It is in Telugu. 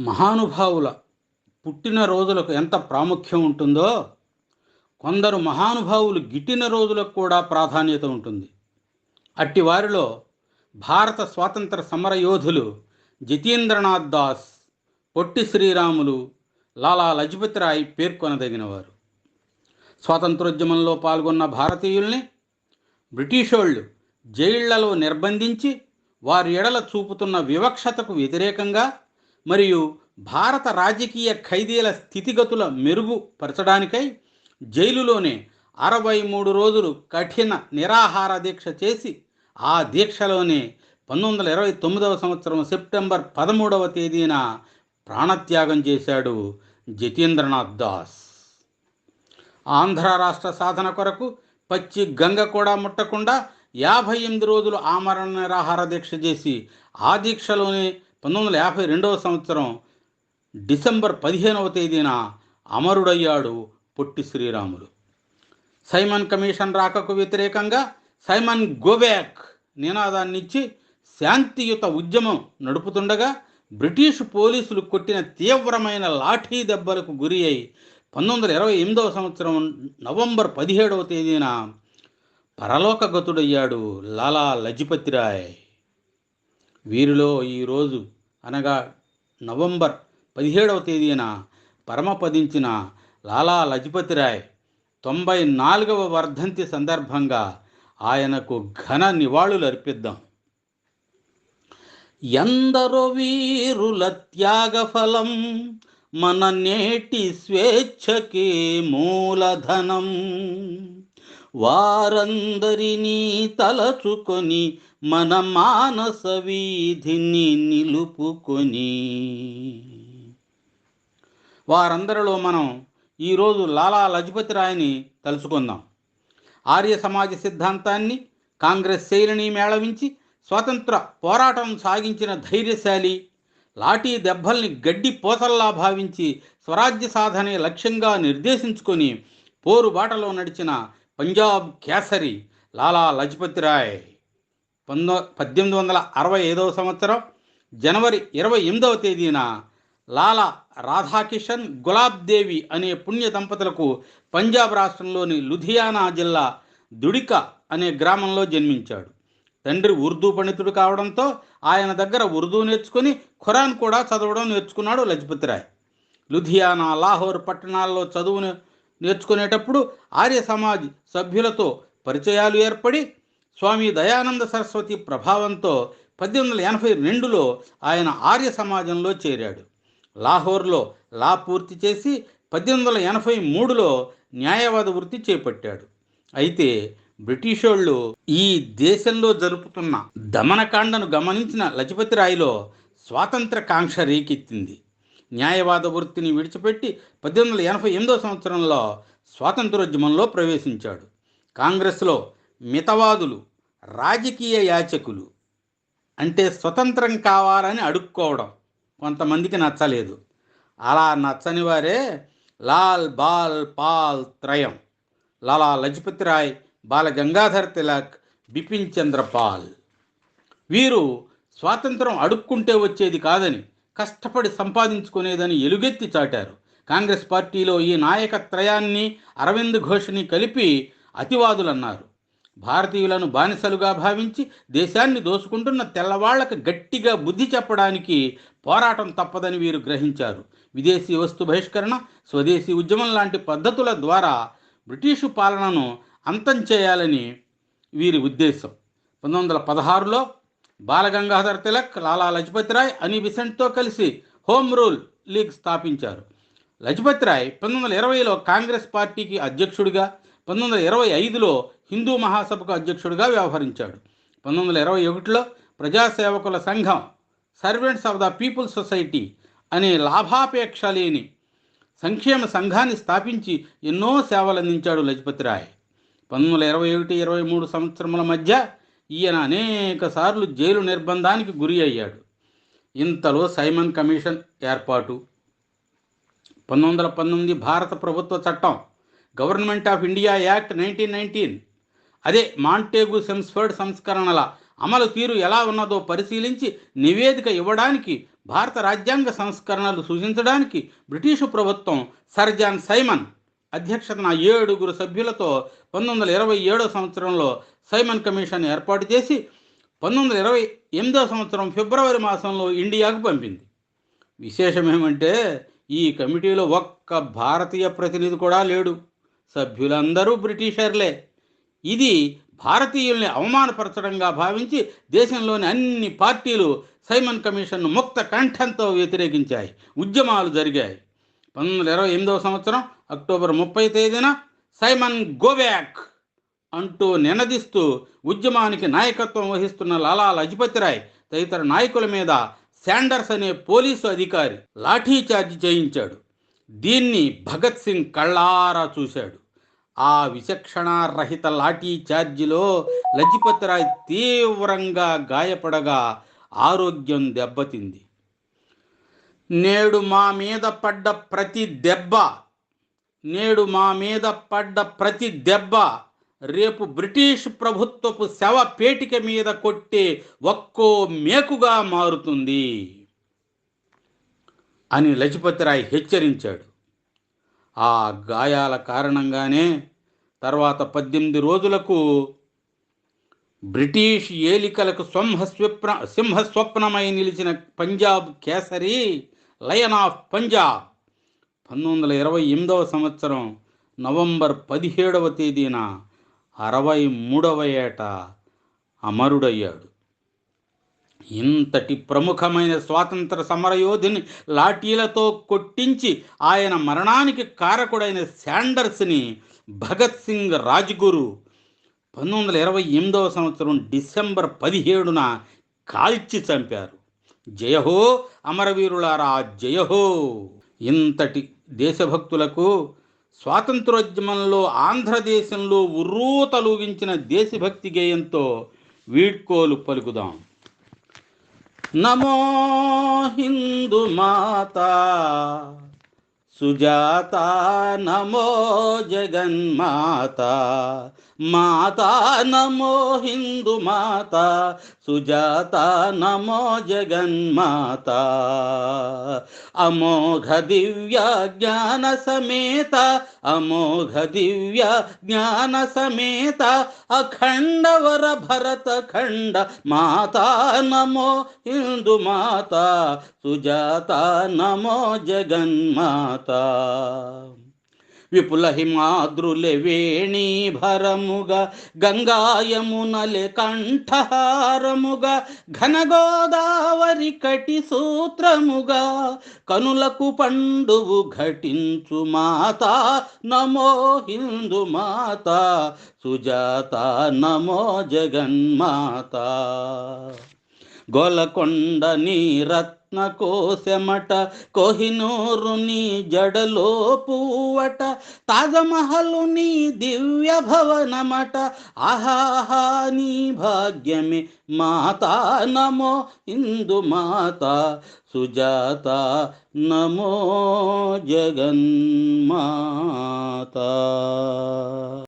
మహానుభావుల పుట్టినరోజులకు ఎంత ప్రాముఖ్యం ఉంటుందో కొందరు మహానుభావులు గిట్టిన రోజులకు కూడా ప్రాధాన్యత ఉంటుంది. అట్టి వారిలో భారత స్వాతంత్ర సమర యోధులు జితేంద్రనాథ్ దాస్ పొట్టి శ్రీరాములు లాలా లజపతిరాయ్ పేర్కొనదగినవారు. స్వాతంత్రోద్యమంలో పాల్గొన్న భారతీయుల్ని బ్రిటిషోళ్ళు జైళ్ళలో నిర్బంధించి వారి ఎడల చూపుతున్న వివక్షతకు వ్యతిరేకంగా మరియు భారత రాజకీయ ఖైదీల స్థితిగతుల మెరుగుపరచడానికై జైలులోనే అరవై మూడు రోజులు కఠిన నిరాహార దీక్ష చేసి ఆ దీక్షలోనే పంతొమ్మిది వందల ఇరవై తొమ్మిదవ సంవత్సరం సెప్టెంబర్ పదమూడవ తేదీన ప్రాణత్యాగం చేశాడు జతీంద్రనాథ్ దాస్. ఆంధ్ర రాష్ట్ర సాధన కొరకు పచ్చి గంగ కూడా ముట్టకుండా యాభై ఎనిమిది రోజులు ఆమరణ నిరాహార దీక్ష చేసి ఆ దీక్షలోనే పంతొమ్మిది వందల యాభై రెండవ సంవత్సరం డిసెంబర్ పదిహేనవ తేదీన అమరుడయ్యాడు పొట్టి శ్రీరాములు. సైమన్ కమిషన్ రాకకు వ్యతిరేకంగా సైమన్ గోబ్యాక్ నినాదాన్నిచ్చి శాంతియుత ఉద్యమం నడుపుతుండగా బ్రిటిష్ పోలీసులు కొట్టిన తీవ్రమైన లాఠీ దెబ్బలకు గురి అయి పంతొమ్మిది వందల ఇరవై ఎనిమిదవ సంవత్సరం నవంబర్ పదిహేడవ తేదీన పరలోకగతుడయ్యాడు లాలా లజపతిరాయ్. వీరిలో ఈరోజు అనగా నవంబర్ పదిహేడవ తేదీన పరమపదించిన లాలా లజపతి రాయ్ తొంభై నాలుగవ వర్ధంతి సందర్భంగా ఆయనకు ఘన నివాళులు అర్పిద్దాం. ఎందరో వీరుల త్యాగఫలం మన నేటి స్వేచ్ఛకి మూలధనం. వారందరినీ తలచుకొని మన మానస వీధిని నిలుపుకొని. వారందరిలో మనం ఈరోజు లాలా లజపతి రాయని తలుచుకుందాం. ఆర్య సమాజ సిద్ధాంతాన్ని కాంగ్రెస్ శైలిని మేళవించి స్వతంత్ర పోరాటం సాగించిన ధైర్యశాలి లాఠీ దెబ్బల్ని గడ్డి పోసల్లా భావించి స్వరాజ్య సాధనే లక్ష్యంగా నిర్దేశించుకొని పోరు బాటలో నడిచిన పంజాబ్ కేసరి లాలా లజపతి రాయ్. పంతొ పద్దెనిమిది వందల అరవై ఐదవ సంవత్సరం జనవరి ఇరవై ఎనిమిదవ తేదీన లాలా రాధాకిషన్ గులాబ్ దేవి అనే పుణ్య దంపతులకు పంజాబ్ రాష్ట్రంలోని లుధియానా జిల్లా దుడిక అనే గ్రామంలో జన్మించాడు. తండ్రి ఉర్దూ పండితుడు కావడంతో ఆయన దగ్గర ఉర్దూ నేర్చుకుని ఖురాన్ కూడా చదవడం నేర్చుకున్నాడు లజపతి రాయ్. లుధియానా లాహోర్ పట్టణాల్లో చదువును నేర్చుకునేటప్పుడు ఆర్య సమాజ్ సభ్యులతో పరిచయాలు ఏర్పడి స్వామి దయానంద సరస్వతి ప్రభావంతో పద్దెనిమిది వందల ఎనభై రెండులో ఆయన ఆర్య సమాజంలో చేరాడు. లాహోర్లో లా పూర్తి చేసి పద్దెనిమిది వందల ఎనభై మూడులో న్యాయవాద వృత్తి చేపట్టాడు. అయితే బ్రిటిషోళ్ళు ఈ దేశంలో జరుపుతున్న దమనకాండను గమనించిన లజపతి రాయ్లో స్వాతంత్ర కాంక్ష రేకెత్తింది. న్యాయవాద వృత్తిని విడిచిపెట్టి పద్దెనిమిది వందల ఎనభై ఎనిమిదో సంవత్సరంలో స్వాతంత్రోద్యమంలో ప్రవేశించాడు. కాంగ్రెస్లో మితవాదులు రాజకీయ యాచకులు అంటే స్వతంత్రం కావాలని అడుక్కోవడం కొంతమందికి నచ్చలేదు. అలా నచ్చని వారే లాల్ బాల్ పాల్ త్రయం లాలా లజపతి రాయ్ బాల గంగాధర్ తిలక్ బిపిన్ చంద్ర పాల్. వీరు స్వాతంత్రం అడుక్కుంటే వచ్చేది కాదని కష్టపడి సంపాదించుకునేదని ఎలుగెత్తి చాటారు. కాంగ్రెస్ పార్టీలో ఈ నాయకత్రయాన్ని అరవింద్ ఘోష్ని కలిపి అతివాదులన్నారు. భారతీయులను బానిసలుగా భావించి దేశాన్ని దోసుకుంటున్న తెల్లవాళ్ళకు గట్టిగా బుద్ధి చెప్పడానికి పోరాటం తప్పదని వీరు గ్రహించారు. విదేశీ వస్తు బహిష్కరణ స్వదేశీ ఉద్యమం లాంటి పద్ధతుల ద్వారా బ్రిటిషు పాలనను అంతం చేయాలని వీరి ఉద్దేశం. పంతొమ్మిది వందల పదహారులో బాలగంగాధర్ తిలక్ లాలా లజపతి రాయ్ అని బిసెంట్తో కలిసి హోమ్ రూల్ లీగ్ స్థాపించారు. లజపతి రాయ్ పంతొమ్మిది వందల ఇరవైలో కాంగ్రెస్ పార్టీకి అధ్యక్షుడిగా పంతొమ్మిది వందల ఇరవై ఐదులో హిందూ మహాసభకు అధ్యక్షుడిగా వ్యవహరించాడు. పంతొమ్మిది వందల ఇరవై ఒకటిలో ప్రజాసేవకుల సంఘం servants of the people society అనే లాభాపేక్ష లేని సంక్షేమ సంఘాన్ని స్థాపించి ఎన్నో సేవలు అందించాడు లజపతి రాయ్. పంతొమ్మిది వందల ఇరవై ఒకటి ఇరవై మూడు సంవత్సరముల మధ్య ఈయన అనేక సార్లు జైలు నిర్బంధానికి గురి అయ్యాడు. ఇంతలో సైమన్ కమిషన్ ఏర్పాటు. పంతొమ్మిది వందల పంతొమ్మిది భారత ప్రభుత్వ చట్టం government of India act nineteen nineteen. అదే మాంటేగు సెమ్స్ఫర్డ్ సంస్కరణల అమలు తీరు ఎలా ఉన్నదో పరిశీలించి నివేదిక ఇవ్వడానికి భారత రాజ్యాంగ సంస్కరణలు సూచించడానికి బ్రిటిషు ప్రభుత్వం సర్జాన్ సైమన్ అధ్యక్షతన ఏడుగురు సభ్యులతో పంతొమ్మిది వందల ఇరవై ఏడో సంవత్సరంలో సైమన్ కమిషన్ ఏర్పాటు చేసి పంతొమ్మిది వందల ఇరవై ఎనిమిదో సంవత్సరం ఫిబ్రవరి మాసంలో ఇండియాకు పంపింది. విశేషం ఏమంటే ఈ కమిటీలో ఒక్క భారతీయ ప్రతినిధి కూడా లేడు. సభ్యులందరూ బ్రిటిషర్లే. ఇది భారతీయుల్ని అవమానపరచడంగా భావించి దేశంలోని అన్ని పార్టీలు సైమన్ కమిషన్ను ముక్త కంఠంతో వ్యతిరేకించాయి. ఉద్యమాలు జరిగాయి. పంతొమ్మిది వందల ఇరవై ఎనిమిదవ సంవత్సరం అక్టోబర్ ముప్పై తేదీన సైమన్ గోబ్యాక్ అంటూ నినదిస్తూ ఉద్యమానికి నాయకత్వం వహిస్తున్న లాలా లజపతిరాయ్ తదితర నాయకుల మీద శాండర్స్ అనే పోలీసు అధికారి లాఠీచార్జ్ చేయించాడు. దీన్ని భగత్ సింగ్ కళ్ళారా చూశాడు. ఆ విచక్షణారహిత లాఠీ లజపతి లజపతిరాయ్ తీవ్రంగా గాయపడగా ఆరోగ్యం దెబ్బతింది. నేడు మా మీద పడ్డ ప్రతి దెబ్బ నేడు మా మీద పడ్డ ప్రతి దెబ్బ రేపు బ్రిటిష్ ప్రభుత్వపు శవ పేటిక మీద కొట్టే ఒక్కో మేకుగా మారుతుంది అని లజపతిరాయ్ హెచ్చరించాడు. ఆ గాయాల కారణంగానే తర్వాత పద్దెనిమిది రోజులకు బ్రిటిష్ ఏలికలకు సింహస్వప్న సింహస్వప్నమై నిలిచిన పంజాబ్ కేసరి లయన్ ఆఫ్ పంజాబ్ పంతొమ్మిది వందల ఇరవై ఎనిమిదవ సంవత్సరం నవంబర్ పదిహేడవ తేదీన అరవై మూడవ ఏట అమరుడయ్యాడు. ఇంతటి ప్రముఖమైన స్వాతంత్ర సమరయోధిని లాఠీలతో కొట్టించి ఆయన మరణానికి కారకుడైన శాండర్స్ని భగత్ సింగ్ రాజ్గురు పంతొమ్మిది వందల ఇరవై ఎనిమిదవ సంవత్సరం డిసెంబర్ పదిహేడున కాల్చి చంపారు. జయహో అమరవీరులారా జయహో! ఇంతటి దేశభక్తులకు స్వాతంత్రోద్యమంలో ఆంధ్రదేశంలో ఉర్రూతలూగించిన దేశభక్తి గేయంతో వీడ్కోలు పలుకుదాం. నమో హిందూ మాత సుజాత నమో జగన్మాత మాత నమో హిందూ మాత సుజాత నమో జగన్మాత. అమోఘ దివ్య జ్ఞాన సమేత అమోఘ దివ్య జ్ఞాన సమేత అఖండ వర భరత ఖండ. మాతా నమో హిందూ మాత సుజాత నమో జగన్మాత. విపుల హిమాద్రులే వేణీ భరముగా గంగాయమునలే కంఠహారముగా ఘనగోదావరి కటి సూత్రముగా కనులకు పండువు ఘటించు మాత నమో హిందు మాత సుజాత నమో జగన్మాత. గోలకొండ నీ రత్న కోశమట కోహినూరు నీ జడలో పూవట తాజమహలు నీ దివ్య భవనమట. ఆహాహా నీ భాగ్యమే మాతా నమో ఇందు మాత సుజాత నమో జగన్మాత.